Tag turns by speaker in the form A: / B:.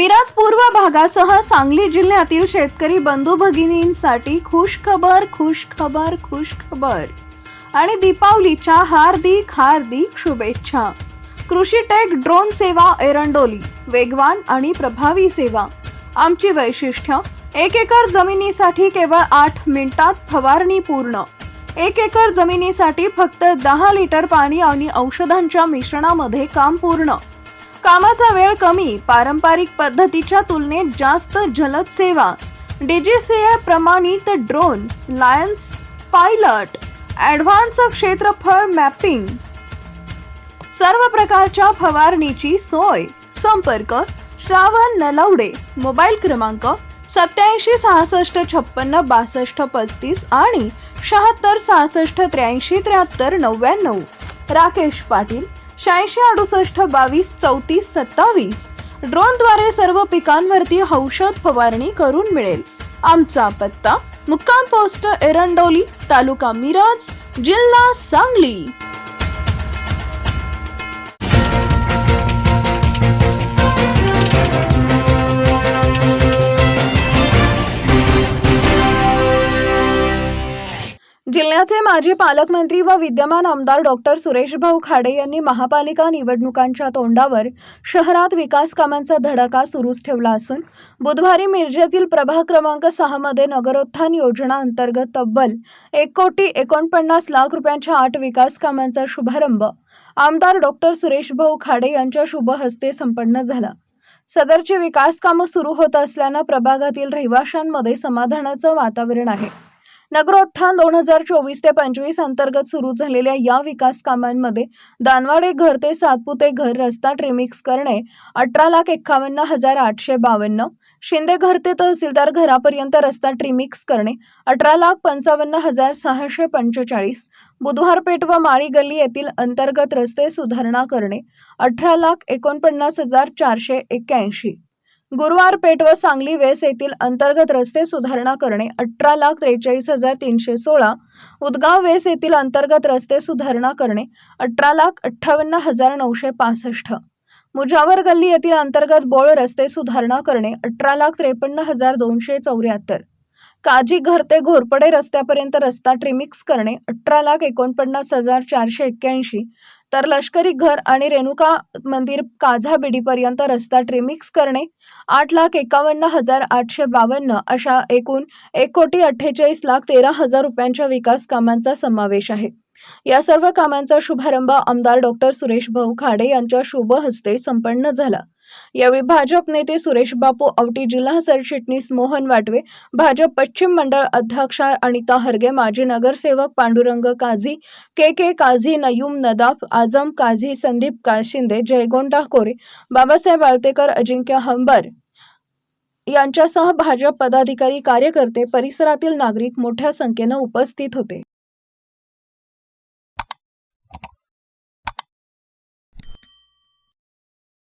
A: मिराज पूर्व भागासह सांगली जिल्ह्यातील शेतकरी बंधू भगिनींसाठी खुश खबर खुश खबर खुश खबर. आणि दीपावलीच्या हार्दिक हार्दिक शुभेच्छा. कृषी टेक ड्रोन सेवा एरंडोली वेगवान आणि प्रभावी सेवा. आमची वैशिष्ट्य एक एकर जमिनीसाठी केवळ आठ मिनिटात फवारणी पूर्ण. एक एकर जमिनीसाठी फक्त दहा लिटर पाणी आणि औषधांच्या मिश्रणामध्ये काम पूर्ण. कामाचा वेळ कमी पारंपरिक पद्धतीच्या तुलनेत जास्त जलद सेवा. डीजीसीए प्रमाणित ड्रोन लायन्स पायलट ॲडव्हान्स क्षेत्रफळ मॅपिंग सर्व प्रकारच्या फवारणीची सोय. संपर्क श्रावण नलवडे. मोबाईल क्रमांक सत्याऐंशी सहासष्ट छप्पन्न बासष्ट पस्तीस आणि शहात्तर सहासष्ट त्र्याऐंशी त्र्याहत्तर नव्याण्णव. राकेश पाटील शहाऐंशी अडुसष्ट बावीस चौतीस सत्तावीस. ड्रोनद्वारे सर्व पिकांवरती औषध फवारणी करून मिळेल. आमचा पत्ता मुक्काम पोस्ट एरंडोली तालुका मिरज जिल्हा सांगली. जिल्ह्याचे माजी पालकमंत्री व विद्यमान आमदार डॉक्टर सुरेशभाऊ खाडे यांनी महापालिका निवडणुकांच्या तोंडावर शहरात विकास कामांचा धडाका सुरूच ठेवला असून बुधवारी मिरजेतील प्रभाग क्रमांक सहामध्ये नगरोत्थान योजना अंतर्गत तब्बल एक कोटी एकोणपन्नास लाख रुपयांच्या आठ विकास कामांचा शुभारंभ आमदार डॉक्टर सुरेशभाऊ खाडे यांच्या शुभ हस्ते संपन्न झाला. सदरची विकास कामं सुरू होत असल्यानं प्रभागातील रहिवाशांमध्ये समाधानाचं वातावरण आहे. नगरोत्थान दोन हजार चोवीस ते पंचवीस अंतर्गत सुरू झालेल्या या विकास कामांमध्ये दानवाडे घर ते सातपुते घर रस्ता ट्रिमिक्स करणे अठरा लाख एक्कावन्न हजार आठशे बावन्न शिंदे घर ते तहसीलदार घरापर्यंत रस्ता ट्रिमिक्स करणे अठरा लाख पंचावन्न हजार सहाशे पंचेचाळीस बुधवारपेठ व माळी गल्ली येथील अंतर्गत रस्ते सुधारणा करणे अठरा लाख एकोणपन्नास हजार चारशे एक्क्याऐंशी. गुरुवार पेठ व सांगली वेस येथील अंतर्गत रस्ते सुधारणा करणे अठरा लाख त्रेचाळीस हजार तीनशे सोळा. उदगाव वेस येथील अंतर्गत रस्ते सुधारणा करणे अठरा लाख अठ्ठावन्न हजार नऊशे पासष्ट. मुजावर गल्ली येथील अंतर्गत बोळ रस्ते सुधारणा करणे अठरा लाख त्रेपन्न हजार दोनशे चौऱ्याहत्तर. काजी घर ते घोरपडे रस्त्यापर्यंत रस्ता ट्रिमिक्स करणे अठरा लाख एकोणपन्नास हजार चारशे एक्क्याऐंशी. तर लष्करी घर आणि रेणुका मंदिर काझा बिडीपर्यंत रस्ता ट्रिमिक्स करणे आठ लाख एकावन्न हजार आठशे बावन्न अशा एकूण एक कोटी अठ्ठेचाळीस लाख तेरा हजार रुपयांच्या विकास कामांचा समावेश आहे. या सर्व कामांचा शुभारंभ आमदार डॉक्टर सुरेश भाऊ खाडे यांच्या शुभ हस्ते संपन्न झाला. यावेळी भाजप नेते सुरेश बापू औटी जिल्हा सरचिटणीस मोहन वाटवे भाजप पश्चिम मंडळ अध्यक्षा अनिता हरगे माजी नगरसेवक पांडुरंग काझी के के काझी नयूम नदाफ आझम काझी संदीप का शिंदे जयगोंडा कोरे बाबासाहेब आळतेकर अजिंक्य हंबर यांच्यासह भाजप पदाधिकारी कार्यकर्ते परिसरातील नागरिक मोठ्या संख्येनं उपस्थित होते.